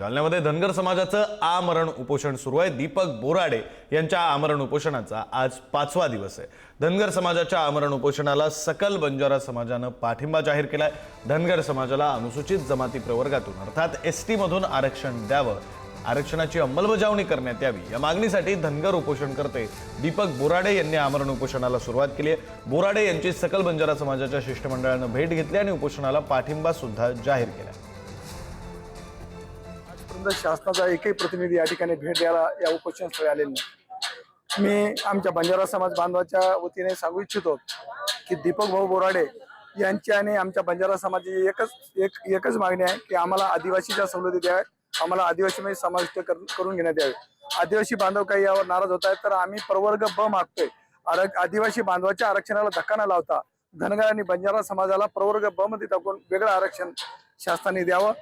जालन्यामध्ये धनगर समाजाचं आमरण उपोषण सुरू आहे. दीपक बोराडे यांच्या आमरण उपोषणाचा आज पाचवा दिवस आहे. धनगर समाजाच्या आमरण उपोषणाला सकल बंजारा समाजानं पाठिंबा जाहीर केलाय. धनगर समाजाला अनुसूचित जमाती प्रवर्गातून अर्थात एस टीमधून आरक्षण द्यावं. आरक्षणाची अंमलबजावणी करण्यात यावी. या मागणीसाठी धनगर उपोषणकर्ते दीपक बोराडे यांनी आमरण उपोषणाला सुरुवात केली आहे. बोराडे यांची सकल बंजारा समाजाच्या शिष्टमंडळानं भेट घेतली आणि उपोषणाला पाठिंबा सुद्धा जाहीर केला समजा शासनाचा एकही प्रतिनिधी या ठिकाणी भेट द्यायला या उपोषणस्थळी आलेले नाही. मी आमच्या बंजारा समाज बांधवाच्या वतीने सांगू इच्छितो की दीपक भाऊ बोराडे यांची आणि आमच्या बंजारा समाजाची एकच एक एकच मागणी आहे की आम्हाला आदिवासीच्या सवलती द्याव्यात आम्हाला आदिवासीमध्ये म्हणजे समाविष्ट करून घेण्यात यावे. आदिवासी बांधव काही यावर नाराज होत आहेत तर आम्ही प्रवर्ग ब मागतोय. आरक आदिवासी बांधवाच्या आरक्षणाला धक्का न लावता धनगर आणि बंजारा समाजाला प्रवर्ग ब मध्ये टाकून वेगळं आरक्षण शासनाने द्यावं.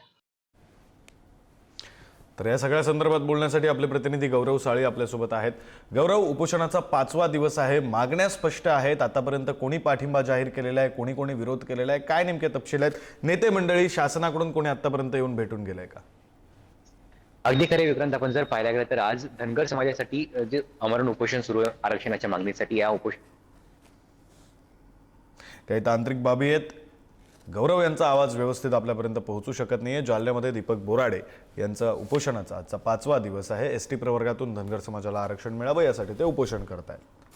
तर या सगळ्या संदर्भात बोलण्यासाठी आपले प्रतिनिधी गौरव साळी आपल्यासोबत आहेत. गौरव उपोषणाचा पाचवा दिवस आहे. मागण्या स्पष्ट आहेत. आतापर्यंत कोणी पाठिंबा जाहीर केलेला आहे? कोणी कोणी विरोध केलेला आहे? काय नेमके तपशील आहेत? नेते मंडळी शासनाकडून कोणी आतापर्यंत येऊन भेटून गेलंय का? अगदी खरे विक्रांत. आपण जर पाहायला गेलं तर आज धनगर समाजासाठी जे अमरण उपोषण सुरू आहे आरक्षणाच्या मागणीसाठी या उपोषण काही तांत्रिक बाबी आहेत? गौरव यांचा आवाज व्यवस्थित आपल्यापर्यंत पोहोचू शकत नाही आहे जालन्यामध्ये दीपक बोराडे यांचा उपोषणाचा आजचा पाचवा दिवस आहे. एस टी प्रवर्गातून धनगर समाजाला आरक्षण मिळावं यासाठी ते उपोषण करत आहेत